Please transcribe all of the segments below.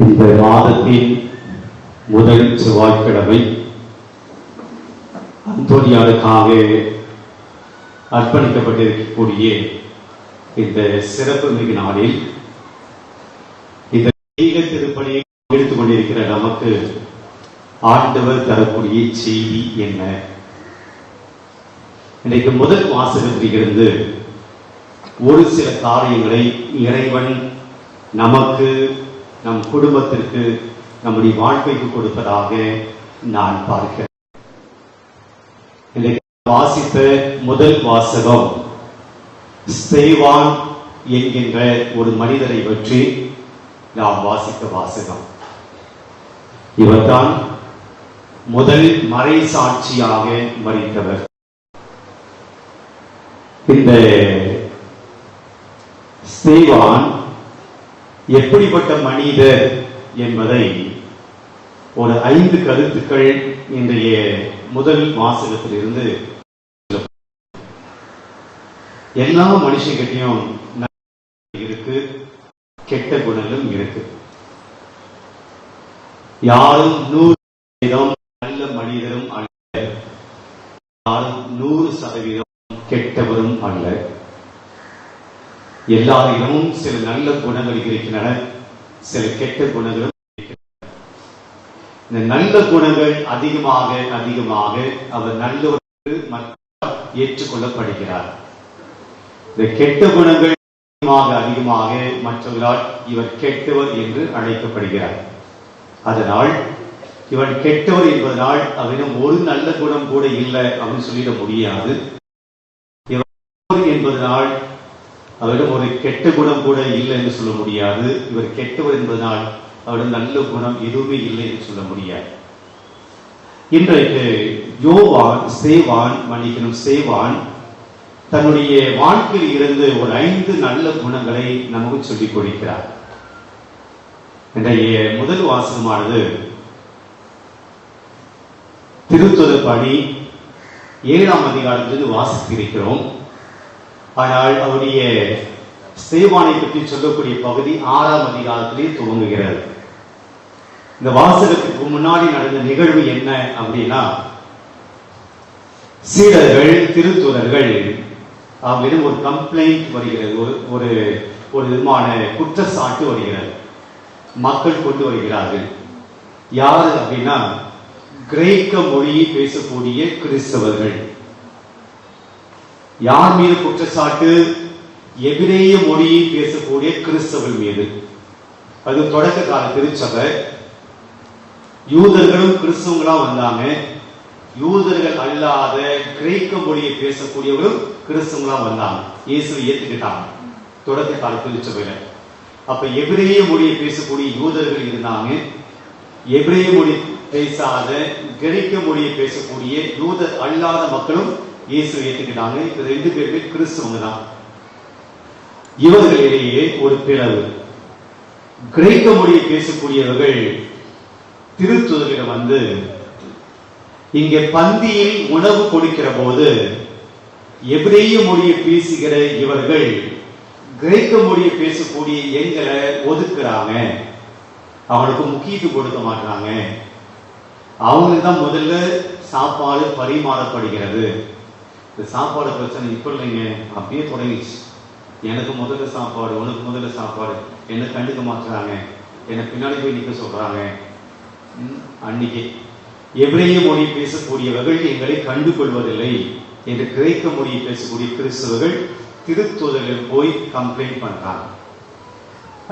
இந்த மாதத்தின் முதல் செவ்வாய்க்கிழமை அந்தோனியாருக்காக அர்ப்பணிக்கப்பட்டிருக்கக்கூடிய இந்த சிறப்பு மிகு நாளில் இந்த தெய்வ திருப்பணியை எடுத்துக் கொண்டிருக்கிற நமக்கு ஆண்டவர் தரக்கூடிய செய்தி என்ன? இன்றைக்கு முதல் வாசகத்திலிருந்து ஒரு சில காரியங்களை இறைவன் நமக்கு நம் குடும்பத்திற்கு நம்முடைய வாழ்க்கைக்கு கொடுப்பதாக நான் பார்க்கிறேன். வாசித்த முதல் வாசகம் ஸ்தேவான் என்கின்ற ஒரு மனிதரை பற்றி நாம் வாசித்த வாசகம். இவர்தான் முதல் மறை சாட்சியாக மறித்தவர் இந்த ஸ்தேவான் எப்படிப்பட்ட மனிதர் என்பதை ஒரு ஐந்து கருத்துக்கள் இன்றைய முதல் வாசகத்திலிருந்து எல்லா மனுஷங்கிட்டையும் இருக்கு கெட்ட குணங்களும் இருக்கு. யாரும் நூறு சதவீதம் நல்ல மனிதரும் அல்ல. யாரும் நூறு சதவீதம் கெட்டவரும் அல்ல. எல்லாரிடமும் சில நல்ல குணங்கள் இருக்கின்றன. சில கெட்ட குணங்களும் இந்த நல்ல குணங்கள் அதிகமாக அதிகமாக அவர் நல்லவருக்கு ஏற்றுக்கொள்ளப்படுகிறார். இந்த கெட்ட குணங்கள் அதிகமாக அதிகமாக மற்றவர்களால் இவர் கெட்டவர் என்று அழைக்கப்படுகிறார். அதனால் இவர் கெட்டவர் என்பதனால் அவரிடம் ஒரு நல்ல குணம் கூட இல்லை அப்படின்னு சொல்லிட முடியாது. இவர் என்பதனால் அவரிடம் ஒரு கெட்ட குணம் கூட இல்லை என்று சொல்ல முடியாது. இவர் கெட்டவர் என்பதனால் அவரிடம் நல்ல குணம் எதுவுமே இல்லை என்று சொல்ல முடியாது. இன்றைக்கு யோவான் சேவான் மன்னிக்கணும் சேவான் தன்னுடைய வாழ்க்கையில் இருந்து ஒரு ஐந்து நல்ல குணங்களை நமக்கு சொல்லிக் கொடுக்கிறார். இன்றைய முதல் வாசகமானது திருத்துத பணி ஏழாம் அதிகாரத்திலிருந்து வாசித்திருக்கிறோம். ஆனால் அவருடைய சேவானை பற்றி சொல்லக்கூடிய பகுதி ஆறாம் அதிகாரத்திலே துவங்குகிறது. இந்த வாசகத்துக்கு முன்னாடி நடந்த நிகழ்வு என்ன அப்படின்னா சீடர்கள் திருத்துறர்கள் அவரிடம் ஒரு கம்ப்ளைண்ட் வருகிறது. ஒரு ஒரு ஒரு விதமான குற்றச்சாட்டு வருகிறது. மக்கள் கொண்டு வருகிறார்கள். யாரு அப்படின்னா கிரேக்க மொழியை பேசக்கூடிய கிறிஸ்தவர்கள். யார் மீது குற்றச்சாட்டு? எபிரேய மொழியை பேசக்கூடிய கிறிஸ்தவர்கள் மீது. அது தொடக்க கால திருச்சபை. யூதர்களும் கிறிஸ்தவங்களா வந்தாங்க. யூதர்கள் அல்லாத கிரேக்க மொழியை பேசக்கூடியவர்களும் கிறிஸ்தவங்களா வந்தாங்க. இயேசுவை ஏத்துக்கிட்டாங்க. தொடக்க கால திருச்சபையில. அப்ப எபிரேய மொழியை பேசக்கூடிய யூதர்கள் இருந்தாங்க. எபிரேய மொழி பேசாத கிரேக்க மொழியை பேசக்கூடிய யூதர் அல்லாத மக்களும் இயேசு ஏற்றுக்கிட்டாங்க. இப்ப ரெண்டு பேருமே கிறிஸ்துவங்க தான். இவர்களிடையே ஒரு பிளவு. கிரேக்க மொழியை பேசக்கூடியவர்கள் திருத்துதலிடம் வந்து இங்க பந்தியில் உணவு கொடுக்கிற போது எபிரேய மொழியை பேசுகிற இவர்கள் கிரேக்க மொழியை பேசக்கூடிய எங்களை ஒதுக்குறாங்க. அவனுக்கு முக்கியத்துவம் கொடுக்க மாட்டாங்க அவங்களுக்கு தான் முதல்ல சாப்பாடு பரிமாறப்படுகிறது. இந்த சாப்பாடு பிரச்சனை இப்போ இல்லைங்க. அப்படியே தொடங்கிச்சு எனக்கு முதல்ல சாப்பாடு உனக்கு முதல்ல சாப்பாடு. என்ன கண்டுக்க மாட்டுறாங்க என்னை பின்னாடி போய் நிற்க சொல்றாங்க. அன்னைக்கு எபிரேய மொழி பேசக்கூடியவர்கள் எங்களை கண்டு கொள்வதில்லை என்று கிரேக்க மொழியை பேசக்கூடிய கிறிஸ்தவர்கள் திருத்துதலில் போய் கம்ப்ளைண்ட் பண்றாங்க.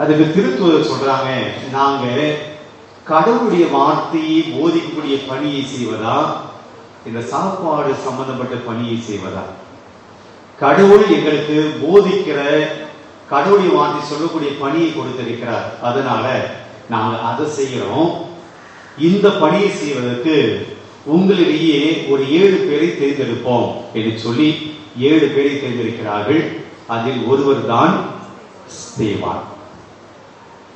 அதுக்கு திருத்துதல் சொல்றாங்க நாங்க கடவுளுடைய வார்த்தையை போதிக்கக்கூடிய பணியை செய்வதா? இந்த சாப்பாடு சம்பந்தப்பட்ட பணியை செய்வதா? கடவுள் எங்களுக்கு போதிக்கிற கடவுளை வாங்கி சொல்லக்கூடிய பணியை கொடுத்திருக்கிறார். அதனால நாங்கள் அதை செய்கிறோம். இந்த பணியை செய்வதற்கு உங்களிடையே ஒரு ஏழு பேரை தேர்ந்தெடுப்போம் என்று சொல்லி ஏழு பேரை தேர்ந்தெடுக்கிறார்கள். அதில் ஒருவர் தான் ஸ்தேவான்.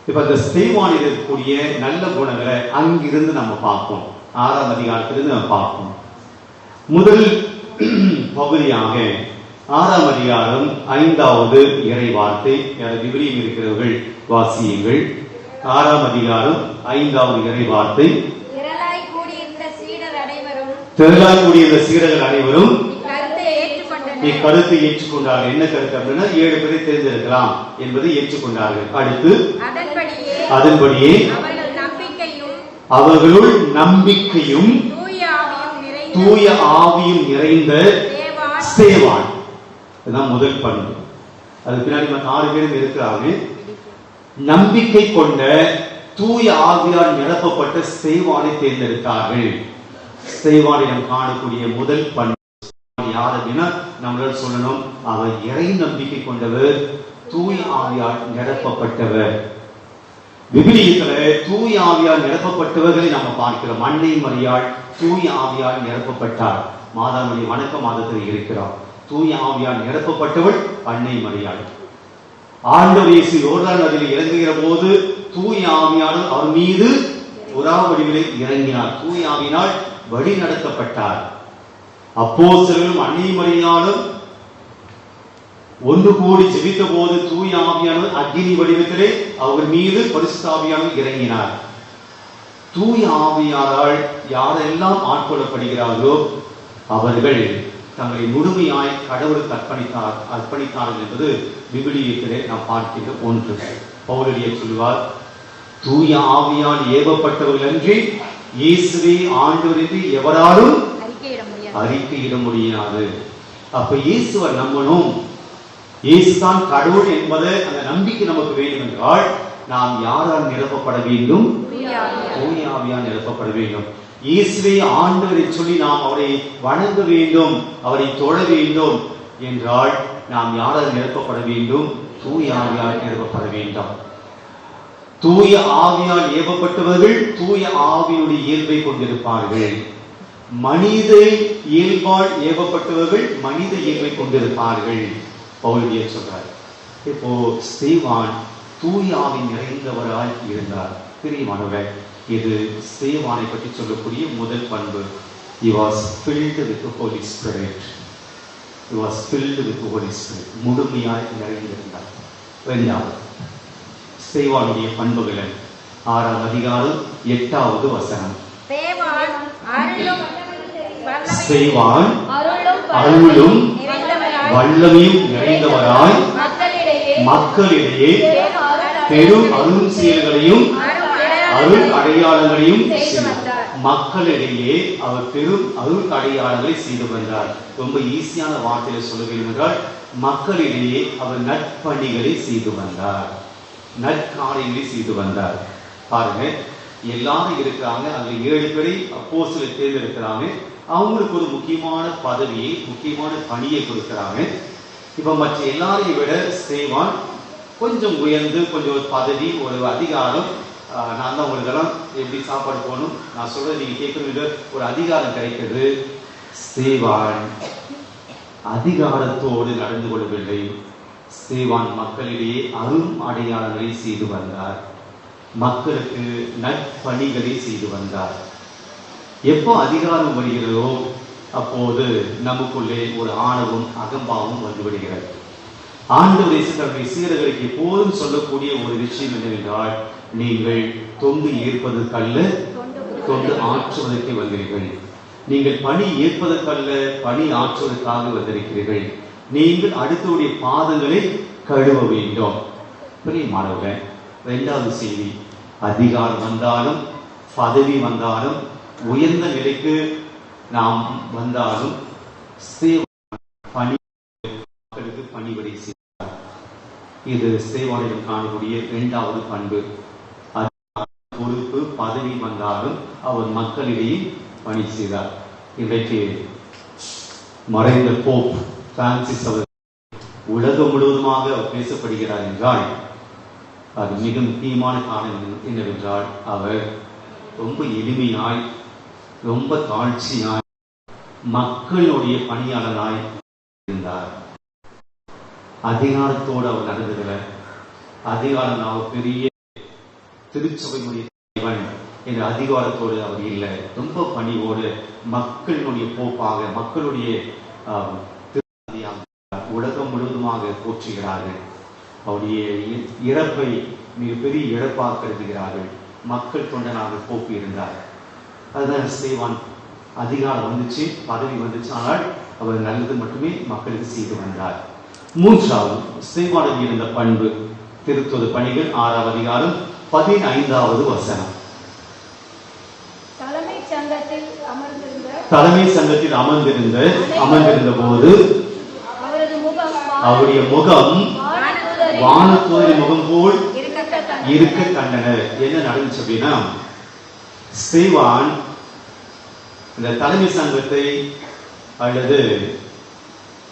இப்ப இந்த ஸ்தேவான் இருக்கக்கூடிய நல்ல குணங்களை அங்கிருந்து நம்ம பார்ப்போம். ஆறாம் அதிகாரத்திலிருந்து நம்ம பார்ப்போம். முதல் பகுதியாக ஆறாம் அதிகாரம் ஐந்தாவது இறை வார்த்தை விவிலியம் இருக்கிறவர்கள் வாசியுங்கள். ஆறாம் அதிகாரம் ஐந்தாவது இறை வார்த்தை திரளாய் கூடியிருந்த கூடிய சீடர்கள் அனைவரும் இக்கருத்தை ஏற்றுக்கொண்டார்கள். என்ன கருத்து அப்படின்னா ஏழு பேரை தேர்ந்தெடுக்கலாம் என்பதை ஏற்றுக்கொண்டார்கள். அடுத்து அதன்படியே அவர்களுள் நம்பிக்கையும் தூய ஆவியும் நிறைந்த சேவான். இதுதான் முதல் பண்பு. அது பின்னாடி மற்ற ஆறு பேரும் இருக்கிறாங்க. நம்பிக்கை கொண்ட தூய ஆவியால் நிரப்பப்பட்ட சேவானை தேர்ந்தெடுத்தார்கள். சேவானிடம் காணக்கூடிய முதல் பண்பு. யார் அப்படின்னா நம்மளால் சொல்லணும் அவர் இறை நம்பிக்கை கொண்டவர் தூய ஆவியால் நிரப்பப்பட்டவர். விபிலியத்துல தூய ஆவியால் நிரப்பப்பட்டவர்களை நம்ம பார்க்கிறோம். அன்னை மரியாள் தூய ஆவியால் நிரப்பப்பட்டார். மாதாமணி வணக்க மாதத்தில் இருக்கிறார். தூய ஆவியால் நிரப்பப்பட்டவள் அன்னை மரியாள் ஆண்டவர் இயேசு யோர்தான் நதியில் இறங்குகிற போது தூய ஆவியானவர் அவர் மீது புறா வடிவிலே இறங்கினார். தூய ஆவியினால் வழி நடத்தப்பட்டார். அப்போஸ்தலர்களும் அன்னை மரியாளும் ஒன்று கூடி ஜெபித்த போது தூய ஆவியானவர் அக்னி வடிவத்திலே அவர் மீது பரிசுத்த இறங்கினார். தூய ஆவியாரால் யாரெல்லாம் ஆட்கொள்ளப்படுகிறார்களோ அவர்கள் தங்களை முழுமையாய் கடவுளுக்கு அர்ப்பணித்தார் அர்ப்பணித்தார்கள் என்பது விவிலியத்திலே நாம் பார்க்கின்ற ஒன்று. பவுலடிய சொல்லுவார் தூய ஆவியால் ஏவப்பட்டவர்கள் அன்றி இயேசுவே ஆண்டவர் என்று எவராலும் அறிக்கையிட முடியாது. அப்ப இயேசுவை நம்பணும் இயேசுதான் கடவுள் என்பதை அந்த நம்பிக்கை நமக்கு வேண்டும் என்றால் நாம் யாரால் நிரப்பப்பட வேண்டும்? தூய ஆவியால் நிரப்பப்பட வேண்டும். இயேசுவே ஆண்டவரை சொல்லி நாம் அவரை வணங்க வேண்டும் அவரை தொழ வேண்டும் என்றால் நாம் யாரால் நிரப்பப்பட வேண்டும்? தூய ஆவியால் நிரப்பப்பட வேண்டும். தூய ஆவியால் ஏவப்பட்டவர்கள் தூய ஆவியுடைய இயல்பை கொண்டிருப்பார்கள். மனித இயல்பால் ஏவப்பட்டவர்கள் மனித இயல்பை கொண்டிருப்பார்கள். பவுலிய சொல்றார் இப்போ ஸ்தேவான் தூய ஆவி நிறைந்தவராய் இருந்தார். பிரியமானவர் இது ஸ்தேவானை பற்றி சொல்லக்கூடிய முதல் பண்பு. He was filled with the holy spirit. He was filled with the holy spirit. முழுமையாய் நிறைந்திருந்தார். இரண்டாவது ஸ்தேவானுடைய பண்புகளை. ஆறாம் அதிகாரம் எட்டாவது வசனம். செய்வான் அருளும் வல்லமையும் நிறைந்தவராய் மக்களிடையே பெரும் அருள் செயல்களையும் அருள் அடையாளங்களையும். மக்களிடையே அவர் பெரும் அருள் அடையாளங்களை செய்து வந்தார். ரொம்ப ஈஸியான வார்த்தையில சொல்ல வேண்டும் என்றால் மக்களிடையே அவர் நற்பணிகளை செய்து வந்தார். நற்காரியங்களை செய்து வந்தார். பாருங்க எல்லாரும் இருக்கிறாங்க அதுல ஏழு பேரை அப்போ சில தேர்ந்தெடுக்கிறாங்க. அவங்களுக்கு ஒரு முக்கியமான பதவியை முக்கியமான பணியை கொடுக்கிறாங்க. இப்ப மற்ற எல்லாரையும் விட ஸ்தேவான் கொஞ்சம் உயர்ந்து கொஞ்சம் ஒரு பதவி ஒரு அதிகாரம் நான் தான் உங்களுக்கெல்லாம் எப்படி சாப்பாடு போகணும் நான் சொல்றது நீங்க கேட்கறது ஒரு அதிகாரம் கிடைக்கிறது ஸ்தேவான் அதிகாரத்தோடு நடந்து கொள்ளவில்லை. ஸ்ரீவான் மக்களிடையே அரும் அடையாளங்களை செய்து வந்தார். மக்களுக்கு நற்பணிகளை செய்து வந்தார். எப்போ அதிகாரம் வருகிறதோ அப்போது நமக்குள்ளே ஒரு ஆணவம் அகம்பாவும் வந்து ஆண்டு ஆண்டவர் தன்னுடைய சீரர்களுக்கு எப்போதும் சொல்லக்கூடிய ஒரு விஷயம் என்னவென்றால் நீங்கள் தொங்கு ஈர்ப்பதற்கல்ல தொண்டு ஆற்றுவதற்கே வந்தீர்கள். நீங்கள் பணி ஈர்ப்பதற்கல்ல பணி ஆற்றுவதற்காக வந்திருக்கிறீர்கள். நீங்கள் அடுத்தவுடைய பாதங்களை கழுவ வேண்டும். பிரியமானவர்கள் இரண்டாவது செய்தி. அதிகாரம் வந்தாலும் பதவி வந்தாலும் உயர்ந்த நிலைக்கு நாம் வந்தாலும் பணி மக்களுக்கு பணிவிடை செய்தார் இது சேவானிடம் காணக்கூடிய இரண்டாவது பண்பு. பதவி வந்தாலும் அவர் மக்களிடையே பணி செய்தார். இன்றைக்கு மறைந்த போப் பிரான்சிஸ் அவர் உலகம் முழுவதுமாக அவர் பேசப்படுகிறார் என்றால் அது மிக முக்கியமான காரணம் என்னவென்றால் அவர் ரொம்ப எளிமையாய் ரொம்ப தாழ்ச்சியாய் மக்களுடைய பணியாளராய் இருந்தார். அதிகாரத்தோடு அவர் நடந்ததில்லை அதிகாரம் அவர் பெரிய திருச்சபையினுடைய தலைவன் என்ற அதிகாரத்தோடு அவர் இல்லை. ரொம்ப பணிவோடு மக்களினுடைய போப்பாக மக்களுடைய உலகம் முழுவதுமாக போற்றுகிறார்கள். அவருடைய இறப்பை மிகப்பெரிய இழப்பாக கருதுகிறார்கள். மக்கள் தொண்டனாக போக்கு இருந்தார் அதுதான் செய்வான் அதிகாரம் வந்துச்சு பதவி வந்துச்சு ஆனால் அவர் நல்லது மட்டுமே மக்களுக்கு செய்து வந்தார். மூன்றாவது ஸ்தேவானுக்கு இருந்த பண்பு. திருத்துவது பணிகள் ஆறாவது அதிகாரம் பதினைந்தாவது வசனம். தலைமை சங்கத்தில் அமர்ந்திருந்த தலைமை சங்கத்தில் அமர்ந்திருந்த போது அவருடைய முகம் வானத்தோரின் முகம் போல் இருக்க கண்டனர் என்ன நடந்துச்சு அப்படின்னா ஸ்தேவான் இந்த தலைமை சங்கத்தை அல்லது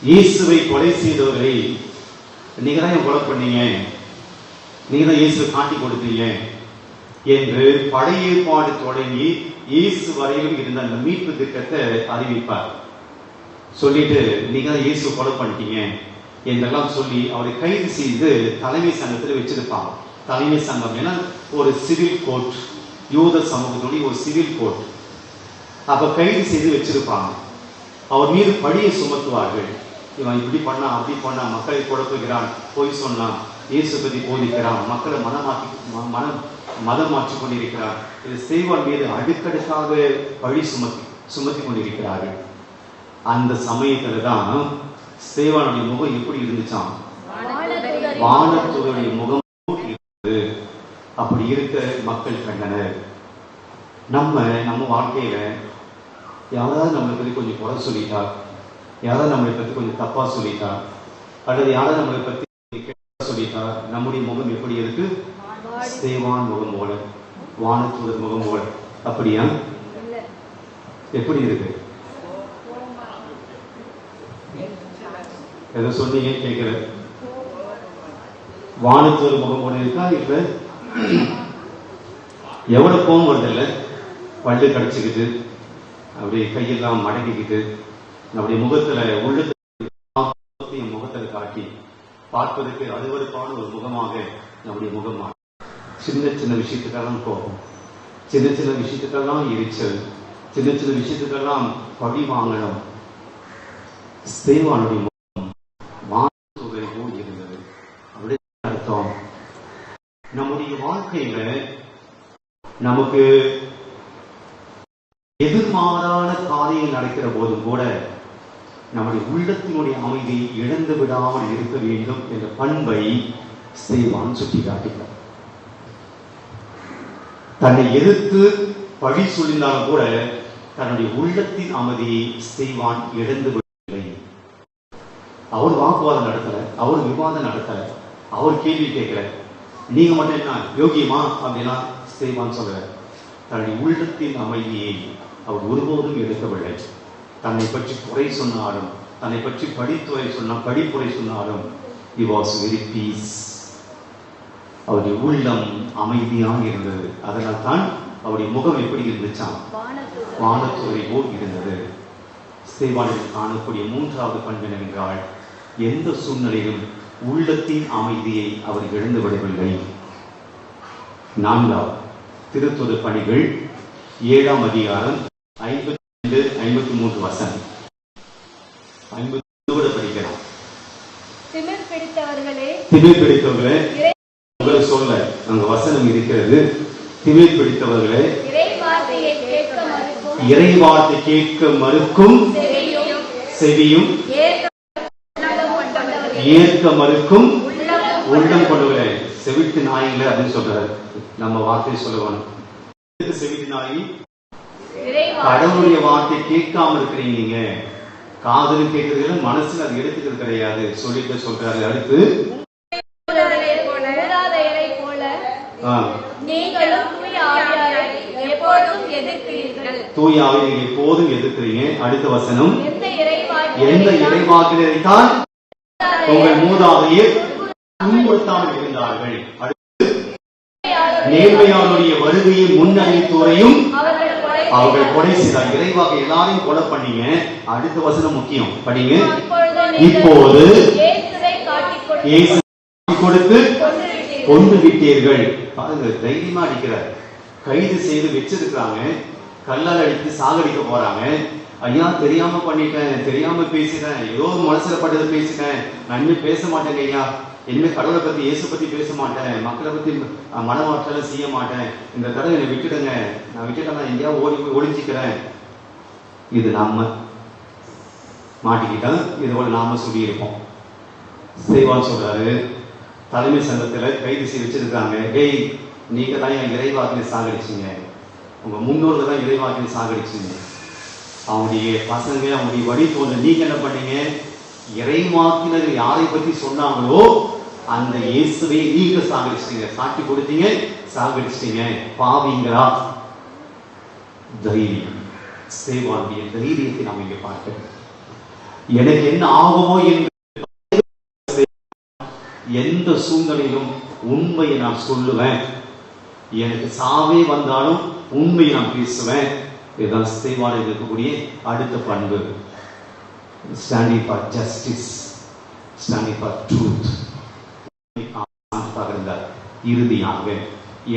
இயேசுவை கொலை செய்தவர்களை நீங்க தான் என் கொலை பண்ணீங்க? நீங்க தான் இயேசுவை காட்டி கொடுத்தீங்க என்று பழைய ஏற்பாடு தொடங்கி இயேசு வரையிலும் இருந்த அந்த மீட்பு திட்டத்தை அறிவிப்பார். சொல்லிட்டு நீங்க தான் இயேசு கொலை பண்ணிட்டீங்க என்றெல்லாம் சொல்லி அவரை கைது செய்து தலைமை சங்கத்தில் வச்சிருப்பாங்க. தலைமை சங்கம் ஏன்னா ஒரு சிவில் கோர்ட் யூத சமூகத்துடைய ஒரு சிவில் கோர்ட். அப்ப கைது செய்து வச்சிருப்பாங்க. அவர் மீது பழியை சுமத்துவார்கள். இவன் இப்படி பண்ணா அப்படி பண்ணா மக்களை குழப்புகிறான் பொய் சொன்னான். இயேசு பத்தி போதிக்கிறான் மக்களை மனமாற்றி மனம் மதம் மாற்றிக் கொண்டிருக்கிறார். இது செய்வான் மீது அடுக்கடுக்காக பழி சுமத்தி சுமத்தி கொண்டிருக்கிறார்கள். அந்த சமயத்துல தான் சேவானுடைய முகம் எப்படி இருந்துச்சாம்? வானதூதரின் வானத்துடைய முகம் அப்படி இருக்க மக்கள் கண்டனர். நம்ம நம்ம வாழ்க்கையில யாராவது நம்மளை பத்தி கொஞ்சம் குறை சொல்லிட்டா யாராவது நம்மளை பத்தி கொஞ்சம் தப்பா சொல்லிட்டா அல்லது யாராவது நம்மளை பத்தி சொல்லிட்டார் நம்முடைய முகம் எப்படி இருக்கு? சேவான் முகம் போல. வானத்துவர் முகம் போல. அப்படியா? எப்படி இருக்கு? எதை சொன்னீங்க கேட்கல. வானத்துவர் முகம் போல இருக்கா? இப்ப எவ்வளவு கோவம் வருது இல்ல? பல்லு கடிச்சுக்கிட்டு அப்படியே கையெல்லாம் மடக்கிக்கிட்டு நம்முடைய முகத்துல உள்ளத்தை பார்ப்பதற்கு அருவருப்பான ஒரு முகமாக நம்முடைய முகம் மாறும். சின்ன சின்ன விஷயத்துக்கெல்லாம் கோபம் சின்ன சின்ன விஷயத்துக்கெல்லாம் எரிச்சல். சின்ன சின்ன விஷயத்துக்கெல்லாம் பழி வாங்கணும் ஸ்தேவானுடைய முகம் இருந்தது. அப்படின்னு அர்த்தம். நம்முடைய வாழ்க்கையில நமக்கு எதிர்மாறான காரியம் நடக்கிற போதும் கூட நம்முடைய உள்ளத்தினுடைய அமைதியை இழந்து விடாமல் இருக்க வேண்டும் என்ற பண்பை ஸ்தேவான் சுட்டிக்காட்டுகிறார். தன்னை எதிர்த்து பழி சொல்லினாலும் கூட தன்னுடைய உள்ளத்தின் அமைதியை ஸ்தேவான் இழந்து விடவில்லை. அவர் வாக்குவாதம் நடத்தல அவர் விவாதம் நடத்தல அவர் கேள்வி கேட்கல. நீங்க மட்டும் என்ன யோகியமா அப்படின்னா ஸ்தேவான் சொல்ற தன்னுடைய உள்ளத்தின் அமைதியை அவர் ஒருபோதும் எடுக்கவில்லை தன்னை பற்றி குறை சொன்னாலும் தன்னை பற்றி படித்துறை சொன்னா படிப்புரை சொன்னாலும் இ வாஸ் வெரி பீஸ் அவருடைய உள்ளம் அமைதியாக இருந்தது. அதனால் தான் அவருடைய முகம் எப்படி இருந்துச்சாம் வானத்துறை போல் இருந்தது. ஸ்தேவானில் காணக்கூடிய மூன்றாவது பண்பு என்றால் எந்த சூழ்நிலையிலும் உள்ளத்தின் அமைதியை அவர் இழந்து விடவில்லை. நான்காவது திருத்துவ பணிகள் ஏழாம் அதிகாரம் ஐம்பத்தி ஐம்பத்தி மூன்று வசனம். ஐம்பத்தி கூட படிக்கலாம். திமிர் பிடித்தவர்களே திமிர் பிடித்தவர்களே இறை உங்களை சொல்ல அங்க வசனம் இருக்கிறது. திமிர் பிடித்தவர்களே இறை வார்த்தை கேட்க மறுக்கும். செவியும் ஏற்க மறுக்கும். உள்ளம் கொண்டவர்களே செவிட்டு நாய்களே அப்படின்னு சொல்றாரு. நம்ம வார்த்தை எதுக்கு செவிட்டு நாய் கடவுளுடைய வார்த்தை கேட்காம இருக்கிறீங்க நீங்க. காதலு கேட்கறதுல மனசுல அது எடுத்துக்கிறது கிடையாது. சொல்லிட்டு சொல்றாரு. அடுத்து. தூய ஆவியை எப்போதும் எதிர்க்கிறீங்க. அடுத்த வசனம். எந்த இறை எந்த இறைவாக்கினரை தான் உங்கள் மூதாதையர் துன்புறுத்தாமல் இருந்தார்கள். அடுத்து. நேர்மையாளுடைய வருகையை முன்னறிவித்தோரையும் அவர்கள் கொலை செய்தார் இறைவாக எல்லாரையும் கொலை பண்ணீங்க. அடுத்த வசனம் முக்கியம். படிங்க. இப்போது கொடுத்து. கொண்டு விட்டீர்கள் பாருங்க தைரியமா அடிக்கிறார். கைது செய்து வச்சிருக்காங்க கல்லால் அடித்து சாகடிக்க போறாங்க. ஐயா தெரியாம பண்ணிட்டேன் தெரியாம பேசிட்டேன். ஏதோ மனசுல பட்டதை பேசிட்டேன். நான் இனிமே பேச மாட்டேங்க ஐயா. இனிமே கடவுளை பத்தி இயேசு பத்தி பேச மாட்டேன். மக்களை பத்தி அஹ், செய்ய மாட்டேன். இந்த தடவை என்னை விட்டுடுங்க. நான் விட்டுட்டேன் எங்கேயாவது ஓடி போய் ஒளிஞ்சிக்கிறேன். இது நாம மாட்டிக்கிட்டால் இது போல நாம சொல்லியிருப்போம். செய்வான் சொல்றாரு தலைமை சங்கத்துல கைது செய்து வச்சிருக்காங்க. டேய் நீங்க தான் என் இறைவாக்கினை சாகடிச்சீங்க. உங்க முன்னோர்கள் தான் இறைவாக்கினை சாகடிச்சீங்க. அவனுடைய பசங்க அவனுடைய வழி போன நீங்க என்ன பண்ணீங்க? இறைமாக்கினர் யாரை பத்தி சொன்னாங்களோ அந்த இயேசுவை நீங்க சாகடிச்சிட்டீங்க. சாட்சி கொடுத்தீங்க சாகடிச்சிட்டீங்க. பாவீங்களா? தைரியம். சேவாண்டிய தைரியத்தை நாம் இங்கே பார்க்கிறோம் எனக்கு என்ன ஆகுமோ என்று எந்த சூழ்நிலையிலும் உண்மையை நான் சொல்லுவேன். எனக்கு சாவே வந்தாலும் உண்மையை நான் பேசுவேன். இதுதான் சேவானில் இருக்கக்கூடிய அடுத்த பண்பு. Standing for justice standing for truth இருந்தார் இறுதியாக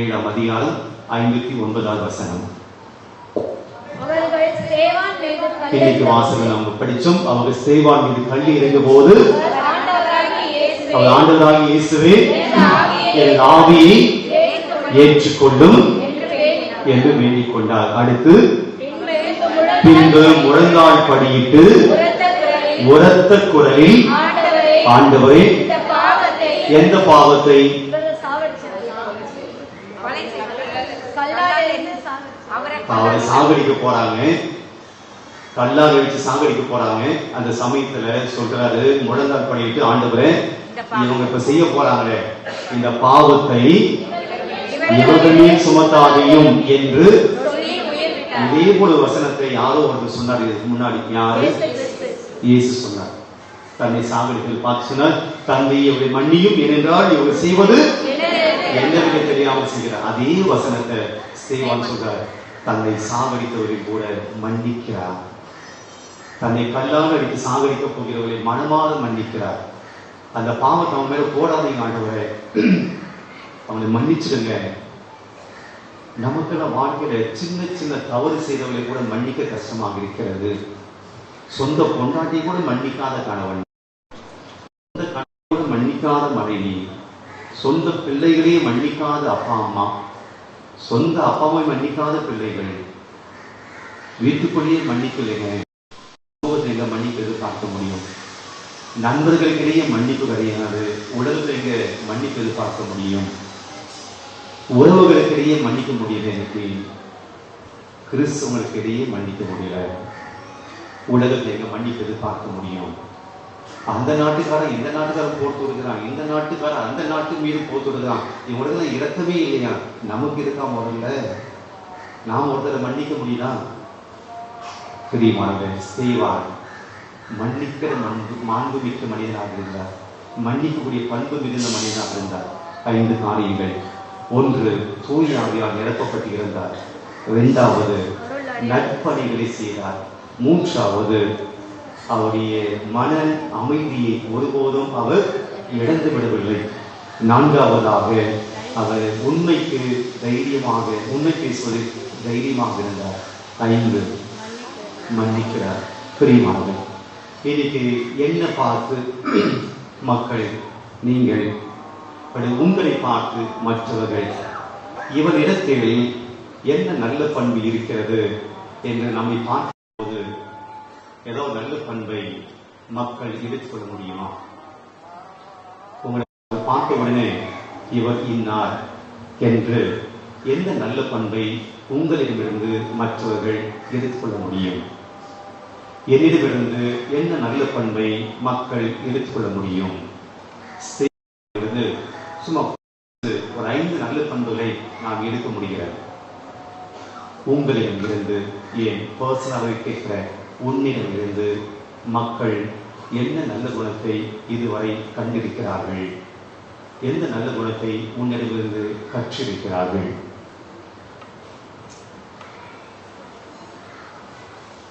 ஏழாம் அதிகாரம் ஐம்பத்தி ஒன்பதாவது வசனம். இன்னைக்கு வாசகம் நம்ம படிச்சோம். அவங்க சேவான் மீது கல்வி இறங்க போது அவர் ஆண்டவராகிய இயேசுவே, என் ஆவியை ஏற்றுக்கொள்ளும் என்று வேண்டிக் கொண்டார். அடுத்து பின்பு முழங்கால் படியிட்டு உரத்த குரலில் ஆண்டவரே எந்த பாவத்தை. அவரை சாகடிக்க போறாங்க. கல்லாக வச்சு சாகடிக்க போறாங்க. அந்த சமயத்துல சொல்றாரு முழங்கால் படியிட்டு ஆண்டவரே இவங்க இப்ப செய்ய போறாங்களே. இந்த பாவத்தை இவர்கள் சுமத்தாதையும் என்று. இதே போல வசனத்தை யாரோ ஒருத்தர் சொன்னார் இதுக்கு முன்னாடி யாரு? இயேசு சொன்னார். தன்னை சாவடிகள் பார்த்து சொன்னார் தந்தை இவரை மன்னியும் ஏனென்றால் இவர் செய்வது என்னவென்று தெரியாமல் செய்கிறார்? அதே வசனத்தை சேவான் சொல்றார் தன்னை சாகடித்தவரை கூட மன்னிக்கிறார். தன்னை கல்லால் அடித்து சாகடிக்க போகிறவர்களை மனமாற மன்னிக்கிறார். அந்த பாவத்தை அவன் மேல போடாதீங்க ஆண்டவரை. அவனை மன்னிச்சிடுங்க. நமக்கெல்லாம் வாழ்க்கையில சின்ன சின்ன தவறு செய்தவர்களை கூட மன்னிக்க கஷ்டமாக இருக்கிறது. சொந்த பொண்டாட்டி கூட மன்னிக்காத கணவன். சொந்த கணவன் கூட மன்னிக்காத மனைவி. சொந்த பிள்ளைகளே மன்னிக்காத அப்பா அம்மா. சொந்த அப்பாவை மன்னிக்காத பிள்ளைகள். வீட்டுக்குள்ளேயே மன்னிக்கலைங்க எங்க மன்னிப்பு பார்க்க முடியும்? நண்பர்களுக்கிடையே மன்னிப்பு கிடையாது. உடல் எங்க மன்னிப்பு எதிர்பார்க்க முடியும்? உறவுகளுக்கிடையே மன்னிக்க முடியல எனக்கு. கிறிஸ்தவங்களுக்கிடையே மன்னிக்க முடியல. உலகத்தில் எங்க பார்க்க முடியும். அந்த நாட்டுக்காரன் இந்த நாட்டுக்காரன் போர் தொடுக்கிறான் இந்த நாட்டுக்காரன் அந்த நாட்டு மீது போர் தொடுக்கிறான் இவங்களுக்கு இறக்கமே இல்லையா? நமக்கு இருக்கா முதல்ல? நாம் ஒருத்தரை மன்னிக்க முடியுதா? பிரியமானவர் செய்வார். மன்னிக்கிற மண்பு மாண்பு மிக்க மனிதனாக இருந்தார். மன்னிக்கக்கூடிய பண்பு மிகுந்த மனிதனாக இருந்தார். ஐந்து காரியங்கள். ஒன்று தூய ஆவியால் நிரப்பப்பட்டு இருந்தார் இரண்டாவது நற்பணிகளை செய்தார். மூன்றாவது அவருடைய மன அமைதியை ஒருபோதும் அவர் இழந்து விடவில்லை. நான்காவதாக அவர் உண்மைக்கு தைரியமாக உண்மை பேசுவது தைரியமாக இருந்தார். ஐந்து மன்னிக்கிறார். பிரியமாக இன்னைக்கு என்ன பார்த்து மக்கள் நீங்கள் அல்லது உங்களை பார்த்து மற்றவர்கள் இவனிடத்தில் என்ன நல்ல பண்பு இருக்கிறது என்று நம்மை பார்த்து ஏதோ நல்ல பண்பை மக்கள் எடுத்துக்கொள்ள முடியுமா? உங்களை பார்த்த உடனே இவர் இன்னார் என்று எந்த நல்ல பண்பை உங்களிடமிருந்து மற்றவர்கள் எடுத்துக்கொள்ள முடியும்? என்னிடமிருந்து என்ன நல்ல பண்பை மக்கள் எடுத்துக்கொள்ள முடியும்? சும்மா ஒரு ஐந்து நல்ல பண்புகளை நாம் எடுக்க முடிகிறது. உங்களிடம் இருந்து ஏன் பர்சனலாக கேட்கிற உன்னிடமிருந்து மக்கள் என்ன நல்ல குணத்தை இதுவரை கண்டிருக்கிறார்கள்? எந்த நல்ல குணத்தை உன்னிடமிருந்து கற்றிருக்கிறார்கள்?